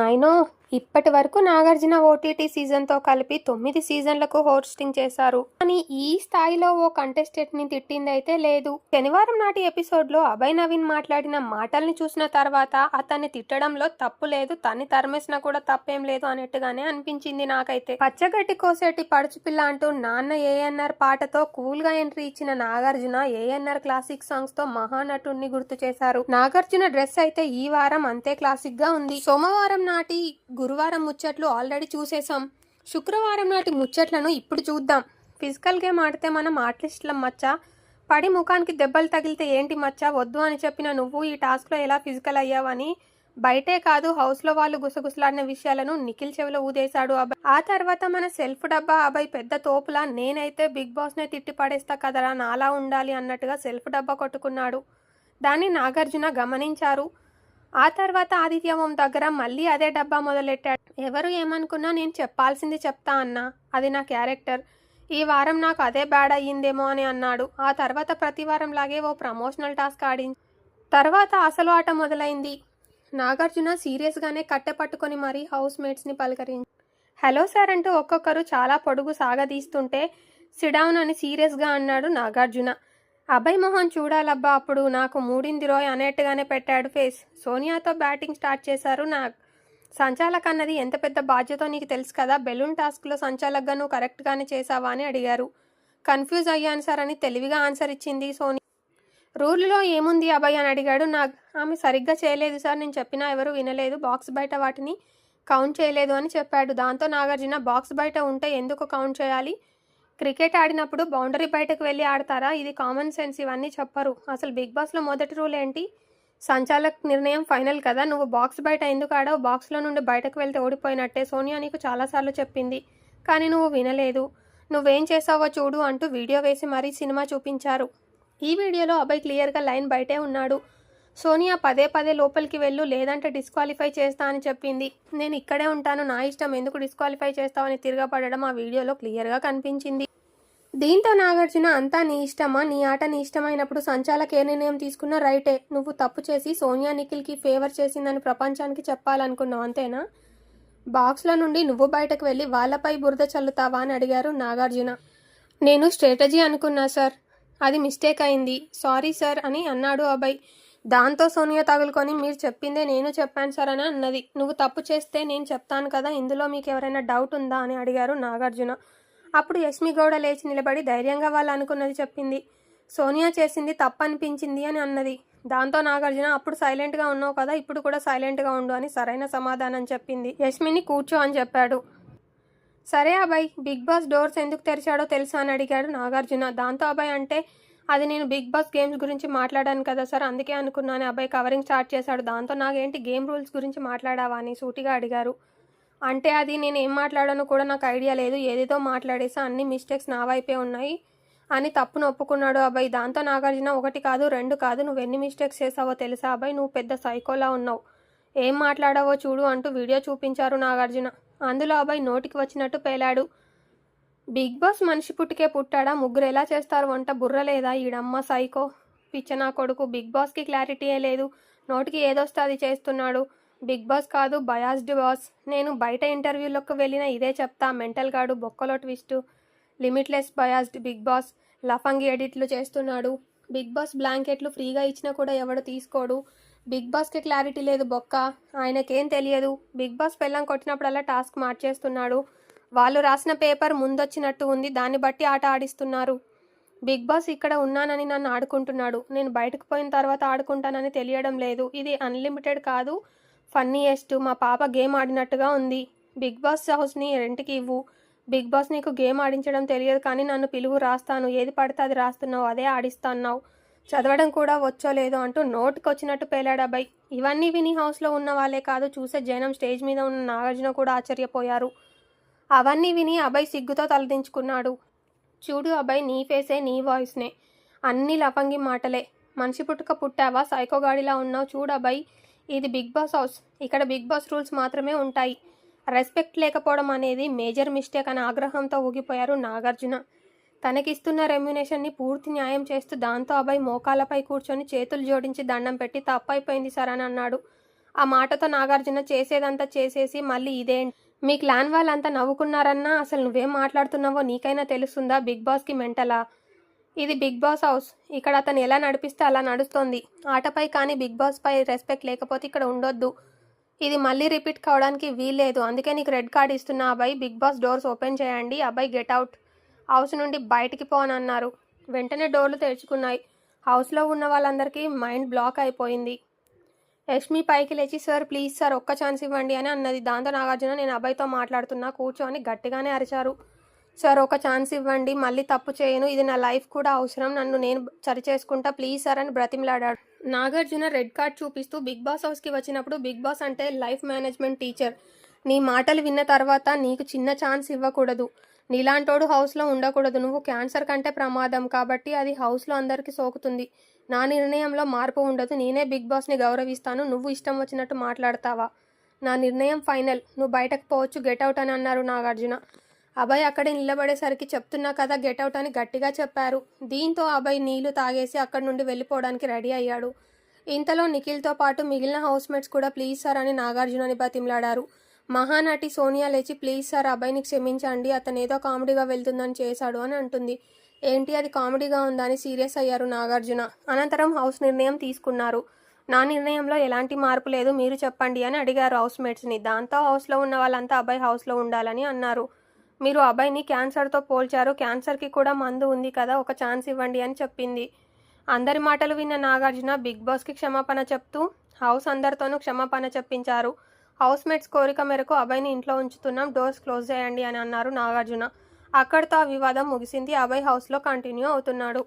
I know. ఇప్పటి వరకు Nagarjuna OTT సీజన్తో కలిపి తొమ్మిది సీజన్లకు హోస్టింగ్ చేశారు. కానీ ఈ స్థాయిలో ఓ కంటెస్టెంట్ని తిట్టిందైతే లేదు. శనివారం నాటి ఎపిసోడ్లో అభయ్ నవీన్ మాట్లాడిన మాటల్ని చూసిన తర్వాత అతన్ని తిట్టడంలో తప్పు లేదు తన్ని తరిమేసినా కూడా తప్పేం లేదు అన్నట్టుగానే అనిపించింది నాకైతే. పచ్చగడ్డి కోసేటి పడుచుపిల్ల అంటూ నాన్న ఏఎన్ఆర్ పాటతో కూల్గా ఎంట్రీ ఇచ్చిన నాగార్జున ఏఎన్ఆర్ క్లాసిక్ సాంగ్స్తో గుర్తు చేశారు. నాగార్జున డ్రెస్ అయితే ఈ వారం అంతే క్లాసిక్గా ఉంది. సోమవారం నాటి గురువారం ముచ్చట్లు ఆల్రెడీ చూసేసాం శుక్రవారం నాటి ముచ్చట్లను ఇప్పుడు చూద్దాం. ఫిజికల్ గేమ్ ఆడితే మనం ఆర్టిస్టులం మచ్చ? పడి ముఖానికి దెబ్బలు తగిలితే ఏంటి మచ్చ? వద్దు అని చెప్పిన నువ్వు ఈ టాస్క్లో ఎలా ఫిజికల్ అయ్యావని? బయటే కాదు హౌస్లో వాళ్ళు గుసగుసలాడిన విషయాలను నిఖిల్ చెవిలో ఊదేశాడు అబ్బాయి ఆ తర్వాత మన సెల్ఫ్ డబ్బా అబ్బాయి పెద్ద తోపులా నేనైతే బిగ్ బాస్నే తిట్టి పడేస్తా కదరా నాలా ఉండాలి అన్నట్టుగా సెల్ఫ్ డబ్బా కొట్టుకున్నాడు. దాన్ని నాగార్జున గమనించారు. ఆ తర్వాత ఆదిత్యవం దగ్గర మళ్ళీ అదే డబ్బా మొదలెట్టాడు. ఎవరు ఏమనుకున్నా నేను చెప్పాల్సింది చెప్తా అన్నా. అది నా క్యారెక్టర్. ఈ వారం నాకు అదే బ్యాడ్ అయ్యిందేమో అని అన్నాడు. ఆ తర్వాత ప్రతి వారం లాగే ఓ ప్రమోషనల్ టాస్క్ ఆడింది తర్వాత అసలు ఆట మొదలైంది. నాగార్జున సీరియస్గానే కట్టె పట్టుకొని మరీ హౌస్ మేట్స్ని పలకరించి హలో సార్ అంటూ ఒక్కొక్కరు చాలా పొడుగు సాగదీస్తుంటే సిడౌన్ అని సీరియస్గా అన్నాడు నాగార్జున. అభయ్ మోహన్ చూడాలబ్బా అప్పుడు నాకు మూడింది రోయ్ అనేట్టుగానే పెట్టాడు ఫేస్. సోనియాతో బ్యాటింగ్ స్టార్ట్ చేశారు నా సంచాలక్ అన్నది ఎంత పెద్ద బాధ్యతో నీకు తెలుసు కదా? బెలూన్ టాస్క్లో సంచాలక్గా నువ్వు కరెక్ట్గానే చేసావా అని అడిగారు. కన్ఫ్యూజ్ అయ్యాను సార్ అని తెలివిగా ఆన్సర్ ఇచ్చింది సోని. రూల్లో ఏముంది అభయ్ అని అడిగాడు నాగ్. ఆమె సరిగ్గా చేయలేదు సార్ నేను చెప్పినా ఎవరు వినలేదు. బాక్స్ బయట వాటిని కౌంట్ చేయలేదు అని చెప్పాడు. దాంతో నాగార్జున బాక్స్ బయట ఉంటే ఎందుకు కౌంట్ చేయాలి? క్రికెట్ ఆడినప్పుడు బౌండరీ బయటకు వెళ్ళి ఆడతారా? ఇది కామన్ సెన్స్ ఇవన్నీ చెప్పరు. అసలు బిగ్ బాస్లో మొదటి రూల్ ఏంటి? సంచాలక్ నిర్ణయం ఫైనల్ కదా. నువ్వు బాక్స్ బయట ఎందుకు ఆడావు? బాక్స్లో నుండి బయటకు వెళ్తే ఓడిపోయినట్టే సోనియా నీకు చాలాసార్లు చెప్పింది. కానీ నువ్వు వినలేదు. నువ్వేం చేసావో చూడు అంటూ వీడియో వేసి మరీ సినిమా చూపించారు. ఈ వీడియోలో అబ్బాయి క్లియర్గా లైన్ బయటే ఉన్నాడు. సోనియా పదే పదే లోపలికి వెళ్ళు లేదంటే డిస్క్వాలిఫై చేస్తా అని చెప్పింది. నేను ఇక్కడే ఉంటాను నా ఇష్టం. ఎందుకు డిస్క్వాలిఫై చేస్తావని తిరగబడడం ఆ వీడియోలో క్లియర్గా కనిపించింది. దీంతో నాగార్జున అంతా నీ ఇష్టమా? నీ ఆట నీ ఇష్టమైనప్పుడు సంచాలక ఏ నిర్ణయం తీసుకున్నా రైటే. నువ్వు తప్పు చేసి సోనియా నిఖిల్కి ఫేవర్ చేసిందని ప్రపంచానికి చెప్పాలనుకున్నావు అంతేనా? బాక్స్లో నుండి నువ్వు బయటకు వెళ్ళి వాళ్ళపై బురద చల్లుతావా అని అడిగారు నాగార్జున. నేను స్ట్రాటజీ అనుకున్నా సార్. అది మిస్టేక్ అయింది. సారీ సార్ అని అన్నాడు అభయ్. దాంతో సోనియా తగులుకొని మీరు చెప్పిందే నేను చెప్పాను సార్ అని అన్నది. నువ్వు తప్పు చేస్తే నేను చెప్తాను కదా ఇందులో మీకు ఎవరైనా డౌట్ ఉందా అని అడిగారు నాగార్జున. అప్పుడు యష్మి గౌడ లేచి నిలబడి ధైర్యంగా వాళ్ళు అనుకున్నది చెప్పింది. సోనియా చేసింది తప్పనిపించింది అని అన్నది. దాంతో నాగార్జున అప్పుడు సైలెంట్గా ఉన్నావు కదా ఇప్పుడు కూడా సైలెంట్గా ఉండు అని సరైన సమాధానం చెప్పింది. యష్మిని కూర్చో అని చెప్పాడు. సరే అబ్బాయి బిగ్ బాస్ డోర్స్ ఎందుకు తెరిచాడో తెలుసా అని అడిగాడు నాగార్జున. దాంతో అబ్బాయి అంటే అది నేను బిగ్ బాస్ గేమ్స్ గురించి మాట్లాడాను కదా సార్ అందుకే అనుకున్నాను. అబ్బాయి కవరింగ్ స్టార్ట్ చేశాడు. దాంతో నాకేంటి గేమ్ రూల్స్ గురించి మాట్లాడావా అని సూటిగా అడిగారు. అంటే అది నేను ఏం మాట్లాడానో కూడా నాకు ఐడియా లేదు. ఏదేదో మాట్లాడేసా అన్ని మిస్టేక్స్ నా వైపే ఉన్నాయి. అని తప్పును ఒప్పుకున్నాడు అబ్బాయి. దాంతో నాగార్జున ఒకటి కాదు రెండు కాదు నువ్వు ఎన్ని మిస్టేక్స్ చేసావో తెలుసా అబ్బాయి? నువ్వు పెద్ద సైకోలా ఉన్నావు. ఏం మాట్లాడావో చూడు అంటూ వీడియో చూపించారు నాగార్జున. అందులో అబ్బాయి నోటికి వచ్చినట్టు పేలాడు. బిగ్ బాస్ మనిషి పుట్టికే పుట్టాడా? ముగ్గురు ఎలా చేస్తారు? వంట బుర్ర లేదా? ఈడమ్మ సైకో. పిచ్చనా కొడుకు. బిగ్ బాస్కి క్లారిటీయే లేదు. నోటికి ఏదొస్తే అది చేస్తున్నాడు. బిగ్ బాస్ కాదు బయాస్డ్ బాస్. నేను బయట ఇంటర్వ్యూలోకి వెళ్ళిన ఇదే చెప్తా మెంటల్ గాడు బొక్కలో twist. Limitless biased big boss. లఫంగి ఎడిట్లు చేస్తున్నాడు. బిగ్ బాస్ బ్లాంకెట్లు ఫ్రీగా ఇచ్చినా కూడా ఎవడు తీసుకోడు. బిగ్ బాస్కి క్లారిటీ లేదు బొక్క. ఆయనకేం తెలియదు. బిగ్ బాస్ పెళ్ళం కొట్టినప్పుడల్లా టాస్క్ మార్చేస్తున్నాడు వాళ్ళు రాసిన పేపర్ ముందొచ్చినట్టు ఉంది. దాన్ని బట్టి ఆట ఆడిస్తున్నారు. బిగ్ బాస్ ఇక్కడ ఉన్నానని నన్ను ఆడుకుంటున్నాడు. నేను బయటకు పోయిన తర్వాత ఆడుకుంటానని తెలియడం లేదు. ఇది అన్లిమిటెడ్ కాదు. ఫన్నీయెస్ట్ మా పాప గేమ్ ఆడినట్టుగా ఉంది. బిగ్ బాస్ హౌస్ని రెంట్కి ఇవ్వు. బిగ్ బాస్ నీకు గేమ్ ఆడించడం తెలియదు కానీ నన్ను పిలువు రాస్తాను. ఏది పడితే అది రాస్తున్నావు. అదే ఆడిస్తున్నావు. చదవడం కూడా వచ్చో లేదో అంటూ నోటుకు వచ్చినట్టు పేలాడు అబ్బాయి. ఇవన్నీ విని హౌస్లో ఉన్న వాళ్ళే కాదు చూసే జనం స్టేజ్ మీద ఉన్న నాగార్జున కూడా ఆశ్చర్యపోయారు. అవన్నీ విని అబ్బాయి సిగ్గుతో తలదించుకున్నాడు చూడు అబ్బాయి నీ ఫేసే నీ వాయిస్నే అన్ని లపంగి మాటలే. మనిషి పుట్టుక పుట్టావా? సైకోగాడిలా ఉన్నావు. చూడు అభయ్ ఇది బిగ్ బాస్ హౌస్. ఇక్కడ బిగ్ బాస్ రూల్స్ మాత్రమే ఉంటాయి. రెస్పెక్ట్ లేకపోవడం అనేది మేజర్ మిస్టేక్ అని ఆగ్రహంతో ఊగిపోయారు నాగార్జున. తనకిస్తున్న రెమ్యునేషన్ని పూర్తి న్యాయం చేస్తూ దాంతో అబ్బాయి మోకాలపై కూర్చొని చేతులు జోడించి దండం పెట్టి తప్పైపోయింది సార్ అని అన్నాడు. ఆ మాటతో నాగార్జున చేసేదంతా చేసేసి మళ్ళీ ఇదేంటి మీ క్లాన్ వాళ్ళంతా నవ్వుకున్నారన్నా అసలు నువ్వేం మాట్లాడుతున్నావో నీకైనా తెలుస్తుందా? బిగ్ బాస్కి మెంటలా? ఇది బిగ్ బాస్ హౌస్. ఇక్కడ అతను ఎలా నడిపిస్తే అలా నడుస్తోంది. ఆటపై కానీ బిగ్ బాస్ పై రెస్పెక్ట్ లేకపోతే ఇక్కడ ఉండొద్దు. ఇది మళ్ళీ రిపీట్ కావడానికి వీల్లేదు. అందుకే నీకు రెడ్ కార్డ్ ఇస్తున్న అబ్బాయి. బిగ్ బాస్ డోర్స్ ఓపెన్ చేయండి. అబ్బాయి గెట్ అవుట్. హౌస్ నుండి బయటికి పోని అన్నారు. వెంటనే డోర్లు తెరుచుకున్నాయి. హౌస్లో ఉన్న వాళ్ళందరికీ మైండ్ బ్లాక్ అయిపోయింది. యష్మి పైకి లేచి సార్ ప్లీజ్ సార్ ఒక్క ఛాన్స్ ఇవ్వండి అని అన్నది. దాంతో నాగార్జున నేను అబ్బాయితో మాట్లాడుతున్నా. కూర్చొని గట్టిగానే అరిచారు. సార్ ఒక ఛాన్స్ ఇవ్వండి మళ్ళీ తప్పు చేయను ఇది నా లైఫ్ కూడా అవసరం నన్ను నేను సరి చేసుకుంటా ప్లీజ్ సార్ అని బ్రతిమలాడాడు. నాగార్జున రెడ్ కార్డ్ చూపిస్తూ బిగ్ బాస్ హౌస్కి వచ్చినప్పుడు బిగ్ బాస్ అంటే లైఫ్ మేనేజ్మెంట్ టీచర్. నీ మాటలు విన్న తర్వాత నీకు చిన్న ఛాన్స్ ఇవ్వకూడదు. నీలాంటోడు హౌస్లో ఉండకూడదు. నువ్వు క్యాన్సర్ కంటే ప్రమాదం కాబట్టి అది హౌస్లో అందరికీ సోకుతుంది. నా నిర్ణయంలో మార్పు ఉండదు. నేనే బిగ్ బాస్ని గౌరవిస్తాను. నువ్వు ఇష్టం వచ్చినట్టు మాట్లాడతావా? నా నిర్ణయం ఫైనల్. నువ్వు బయటకు పోవచ్చు. గెట్ అవుట్ అని అన్నారు నాగార్జున. అభయ్ అక్కడ నిలబడేసరికి చెప్తున్నా కదా గెట్అవుట్ అని గట్టిగా చెప్పారు. దీంతో అభయ్ నీళ్ళు తాగేసి అక్కడి నుండి వెళ్ళిపోవడానికి రెడీ అయ్యాడు. ఇంతలో నిఖిల్తో పాటు మిగిలిన హౌస్మేట్స్ కూడా ప్లీజ్ సార్ అని నాగార్జునని బతిమలాడారు మహానటి సోనియా లేచి ప్లీజ్ సార్ అబ్బాయిని క్షమించండి అతను ఏదో కామెడీగా వెళ్తుందని చేశాడు అని అంటుంది. ఏంటి అది కామెడీగా ఉందని సీరియస్ అయ్యారు నాగార్జున. అనంతరం హౌస్ నిర్ణయం తీసుకున్నారు. నా నిర్ణయంలో ఎలాంటి మార్పు లేదు మీరు చెప్పండి అని అడిగారు హౌస్మేట్స్ని. దాంతో హౌస్లో ఉన్న వాళ్ళంతా అబ్బాయి హౌస్లో ఉండాలని అన్నారు. మీరు అబ్బాయిని క్యాన్సర్తో పోల్చారు. క్యాన్సర్కి కూడా మందు ఉంది కదా ఒక ఛాన్స్ ఇవ్వండి అని చెప్పింది. అందరి మాటలు విన్న నాగార్జున బిగ్ బాస్కి క్షమాపణ చెప్తూ హౌస్ అందరితోనూ క్షమాపణ చెప్పించారు. హౌస్ మేట్స్ కోరిక మేరకు అభయ్ని ఇంట్లో ఉంచుతున్నాం డోర్స్ క్లోజ్ చేయండి అని అన్నారు నాగార్జున. అక్కడితో ఆ వివాదం ముగిసింది. అభయ్ హౌస్లో కంటిన్యూ అవుతున్నాడు.